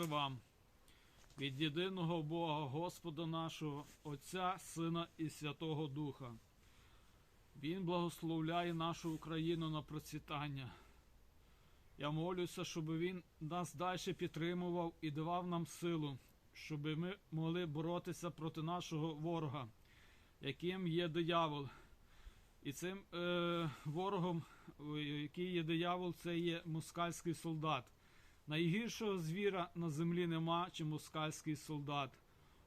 Мир вам від єдиного Бога, Господа нашого, Отця, Сина і Святого Духа. Він благословляє нашу Україну на процвітання. Я молюся, щоб він нас далі підтримував і давав нам силу, щоб ми могли боротися проти нашого ворога, яким є диявол. І цим е, ворогом, який є диявол, це є москальський солдат. Найгіршого звіра на землі нема, чи москальський солдат.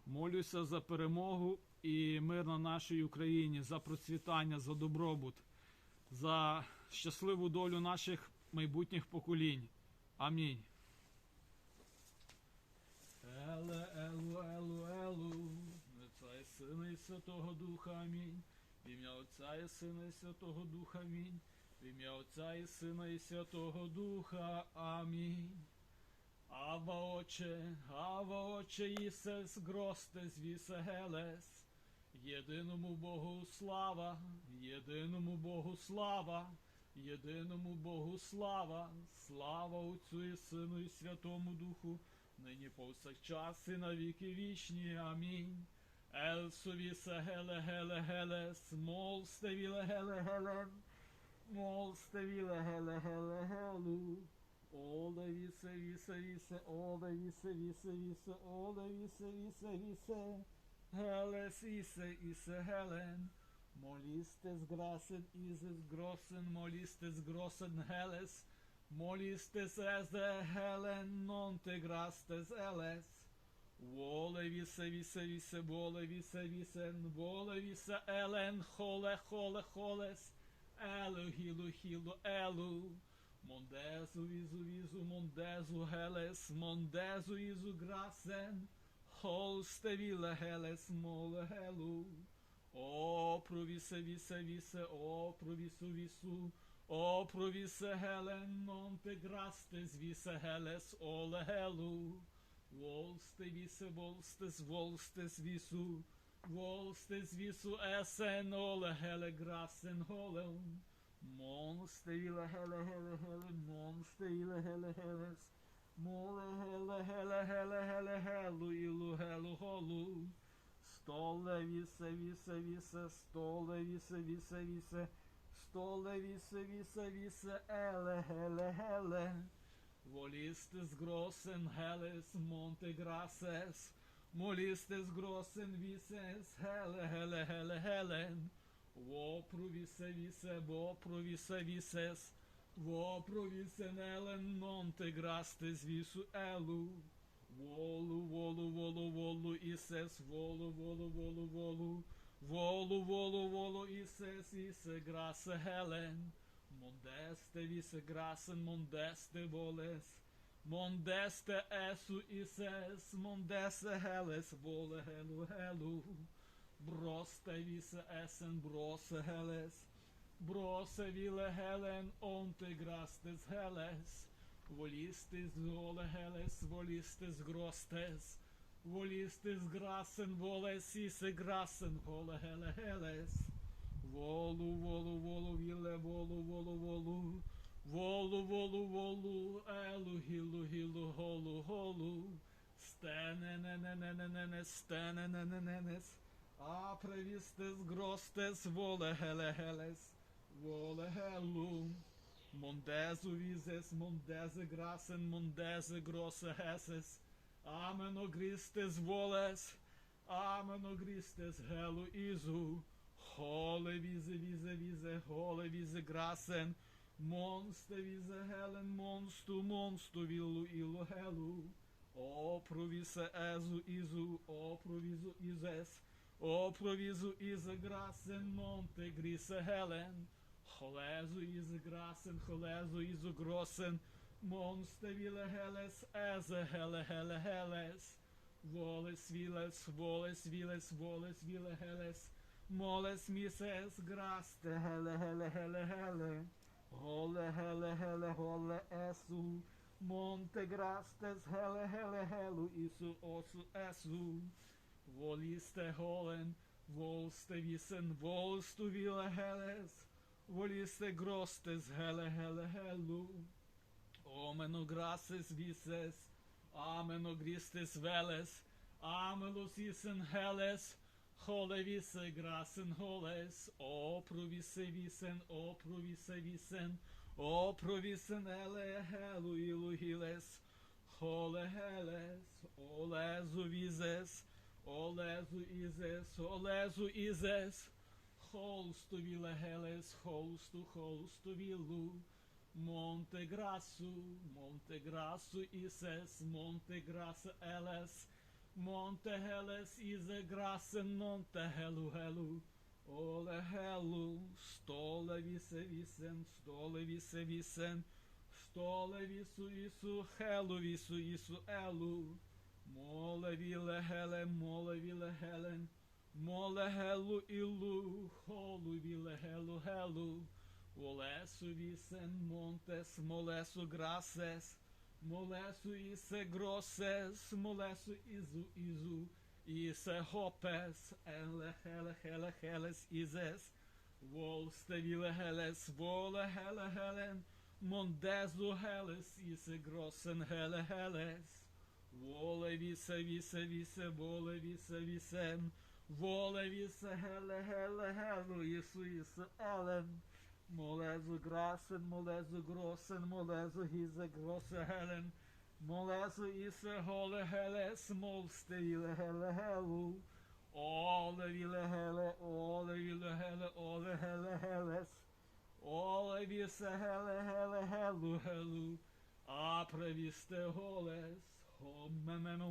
Молюся за перемогу і мир на нашій Україні, за процвітання, за добробут, за щасливу долю наших майбутніх поколінь. Амінь. Еле, елу, елу, елу, Отця і Сина і Святого Духа, амінь. В ім'я Отця і Сина і Святого Духа, амінь. Ім'я Отця і Сина і Святого Духа, амінь. Ава Отче, Ава Отче, Ісес, Гростес, Вісе Гелес, єдиному Богу слава, єдиному Богу слава, єдиному Богу слава, слава Отцю і Сину і Святому Духу, нині повсякчас і на віки вічні. Амінь. Елсовісе геле геле гелес, молсте віле геле гелен, молсте віле геле геле гелу. Оле вісе, вісе, вісе, оле вісе, вісе, вісе, оле вісе, вісе, вісе, гелес ісе, ісе гелен. Молістес грасен ізес гросен, молістес гросен гелес, молістес езе гелен, нон те грастес елес. Воле вісе, вісе, вісе, воле вісе, вісен, воле вісе, елен, холе, холе, холес, елу, гілу, хілу, елу. Mondezу, izu, izu, mondezu, heles, mondezu, izu, grasen, holste vile, heles, mole, helu. O, provise, vise, vise, o, provisu, visu, o, provise, helen, non te grastes, vise, heles, ole, helu. Volste, vise, volstes, volstes, visu, volstes, visu, esen, ole, hele, grasen, holem. Monster hele hele hele monster ile hele heles Mole hele hele hele hele helu ilu helu holu Stole vise vise vise stole vise vise vise Stole vise vise vise ele hele hele Volistes grossen helles monte grasses Molistes grossen vises hele hele hele helen Во провісе вісе, во провісе во провісе нелен нонте грастес вісу елу. Волу, волу, волу, волу, ісес, волу, волу, волу, волу, волу, волу, волу, ісес, ісе, грасе гелен. Мондесте вісе грасен, мондесте волес. Мондесте есу ісес, мондесе гелес, воле гелу, гелу. Grostes, volistes grassen voles ise grassen vole hele helles, volu volu volu vile volu volu volu, volu volu volu, elu hilu hilu holu holu, stene ne ne ne ne ne ne stene ne ne ne ne a previstes grostes vole hele heles, vole helu. Mondezu vises, mondeze grasen, mondeze grosse heses. Amen o gristes voles, amen o gristes helu izu. Hole vise, vise, vise, hole vise grasen. Monste vise helen, monstu, monstu villu ilu helu. O provise ezu izu, o provizu izes. O proviso is grassen monte grise helen, Cholezu is grassen, cholezu is grossen, Monste vile heles, eze hele hele heles, Voles viles, voles viles, voles vile heles, Moles mises graste hele hele hele hele, Hole hele hele hole esu, Monte grastes hele hele helu isu osu esu, Voliste holen, volste visen, volstu vile heles, voliste grostes hele hele helu. Omeno grasses vises, Amen ogristes veles, amelos isen heles, hole vise grasen holes, o provise visen, o provise visen, o provisen ele helu ilu hiles, hole heles, o lezu vises, o lezu izes, o lezu izes, holstu vile heles, holstu, holstu vilu, Monte Grasso, Monte Grasso ises, Monte Grasso eles, Monte Heles ise grassen, Monte Helu Helu, Ole Helu, Stole vise visen, Stole vise visen, Stole visu isu, Helu visu isu elu, Mole vile hele, mole vile helen, Mole helu ilu, holu vile helu helu, Molesso vicen montes, molesso graces, molesso ise grosses, molesso isu isu, ise hopes, ele hele hele heles ises, volste vile heles, vole hele helen, mondezu heles, ise grossen hele heles, vole vise vise vise, vole vise visem, vole vise hele hele helu, isu isu elen, Molezu grasen, molezu grossen, molezu hise grosse helen, molezu ise hole heles, molste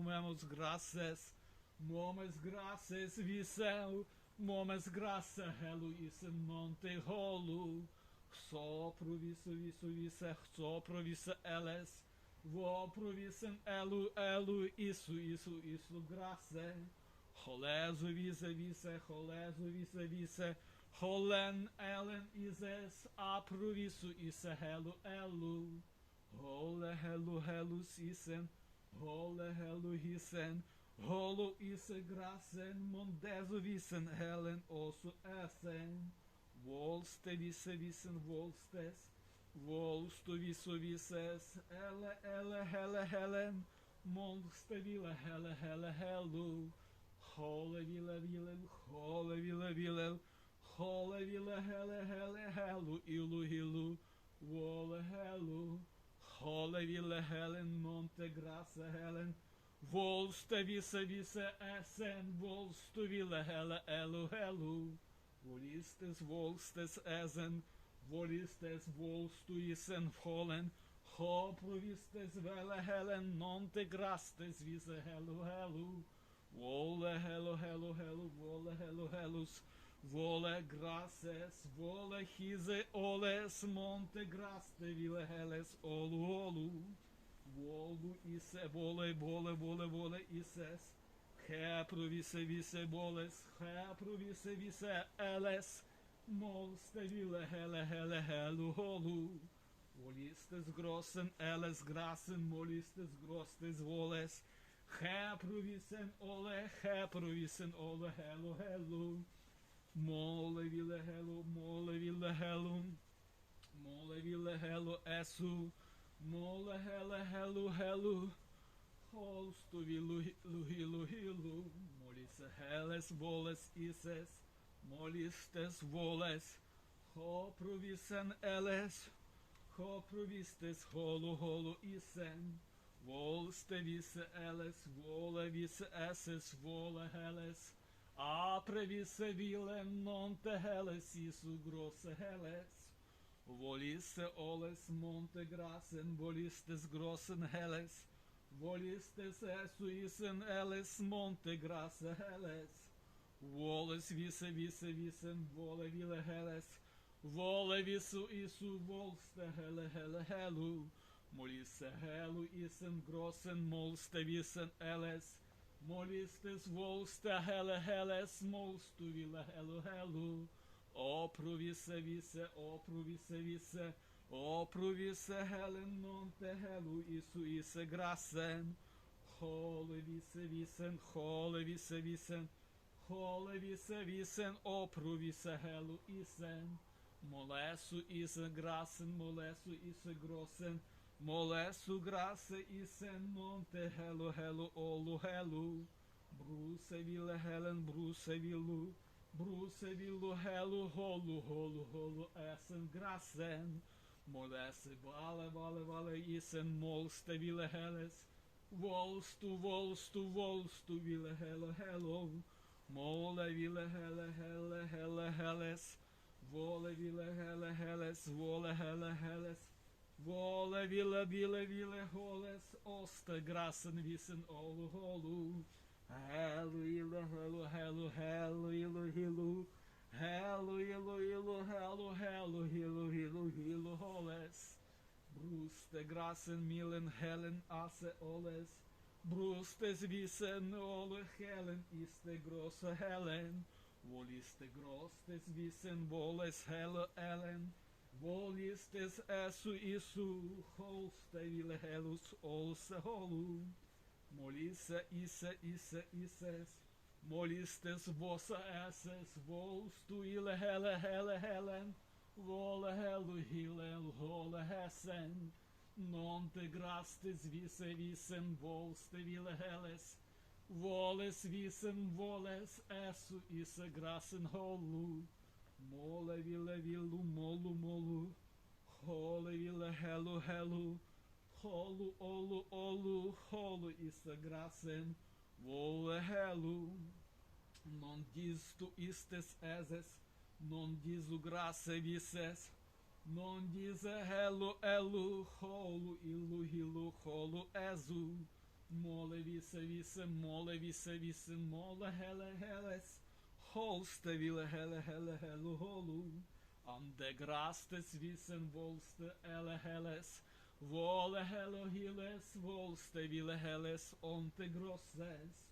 memus grasses, momes grasses viseu, Momes graça helu isen monte holu, sopro visu visu vise, sopro vise eles, vopro visen elu elu isu isu isu grace, holezu vise vise, holezu vise vise, holen elen ises, apro visu ise helu elu, hole helu helus isen, hole helu hisen, Holo ise grasen, mondezo visen helen osu esen. Volste vise visen volstes, volstu visu vises, ele ele hele helen, monste vile hele hele helu. Hole vile vile, hole vile vile, hole vile hele hele helu, ilu hilu, vole helu. Vile helen, monte grasa helen, Volste vise vise esen, volstu vile hele elu helu. Volistes volstes esen, volistes volstu isen holen, ho provistes vele helen, non te grastes vise helu helu. Monte graste vile heles olu olu. Volu ise vole vole vole vole ises. He provise vise voles, he provise vise eles. Molste vile hele hele helu holu. Volistes grossen eles grassen, molistes grostes voles. He provisen ole, he provisen ole helu helu. Mole vile helu, mole vile helu. Mole vile helu esu. Mole hele helu helu, holstu vilu hilu hilu hilu, molise heles voles ises, molistes voles, ho provisen eles, ho provistes holu holu isen, volste vise eles, vole vise eses, vole heles, apre vise vile non heles isu grosse heles, Voliste oles monte grasen, volistes grossen heles, volistes esuisen eles monte grase heles, voles vise vise visen, vole vile heles, vole visu isu volste hele hele helu, molisse helu isen grossen molste visen eles, helu, O provise vise, o provise vise, o provise helen monte helu isu ise grassen. Hole vise visen, hole vise visen, hole vise visen, o provise helu isen. Molesu ise grassen, molesu ise grossen, І сен монте гелу гелу олу гелу. Брусе віле гелен брусе вілу. Брусе вілу гелу голу голу голу есен грасен. Молесе вале вале вале ісен молсте віле гелес. Волсту, волсту, волсту, віле гело. Моле віле геле геле геле гелес. Воле віле геле гелес, воле геле гелес. Воле віле віле віле голес, осте грасен вісен олу голу. Гелу ілу гелу гелу гелу ілу гілу. Гелу ілу ілу гелу гелу гілу гілу гілу голес. Bruste grasen milen helen asse oles. Bruste visen ole helen iste grosse helen. Voliste grostes visen voles hele ellen. Volistes esu isu holste vile helus olse holu. Molise ise ise ises. Molistes vosa esses volstu ile hele hele helen. Vole helu hilel hole hessen. Non te grastes vise visen volste vile heles. Voles visen voles esu ise grasen holu. Mole vile vilu molu molu. Hole vile helu helu. Holu olu olu holu ise grasen. Vole helu. Non distu istes ezes. Non dizu graça vices, non dize helu elu, holu ilu hilu holu ezu. Mole vise vise, mole vise vise, mole hele heles, holste vile hele hele helu holu. Ande grastes visen volste ele heles, vole helo hiles, volste vile heles, onte grosses.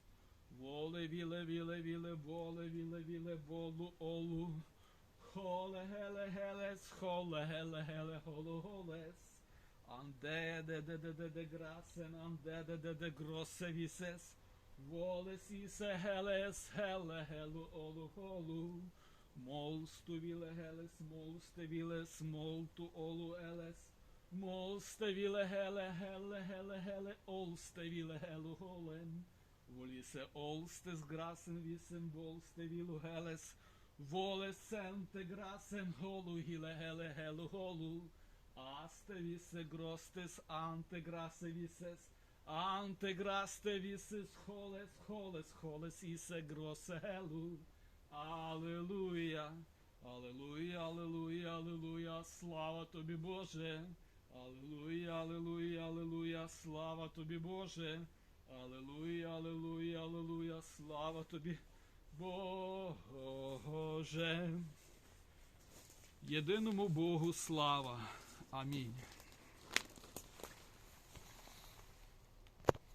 Vole vile vile vile, vole vile vile, volu olu. Hole hele heles, hole hele hele holo holes. Ande de de de de de grasen, ande de de de grosse vises. Voles ise heles, hele helu olu holu. Molstu vile heles, molste viles, moltu olu eles. Molste vile hele hele hele hele, olste vile helu holen. Volise olstes grasen visen, volste vilu heles. Volescente grasen holu hile hele helu holu. Aste vise grostes ante grase vises. Ante graste vises holes holes holes ise grosse helu. Аллилуйя. Аллилуйя, аллилуйя, аллилуйя, слава тобі Боже. Аллилуйя, аллилуйя, аллилуйя, слава тобі Боже. Аллилуйя, аллилуйя, аллилуйя, слава тобі. Боже. Єдиному Богу слава. Амінь.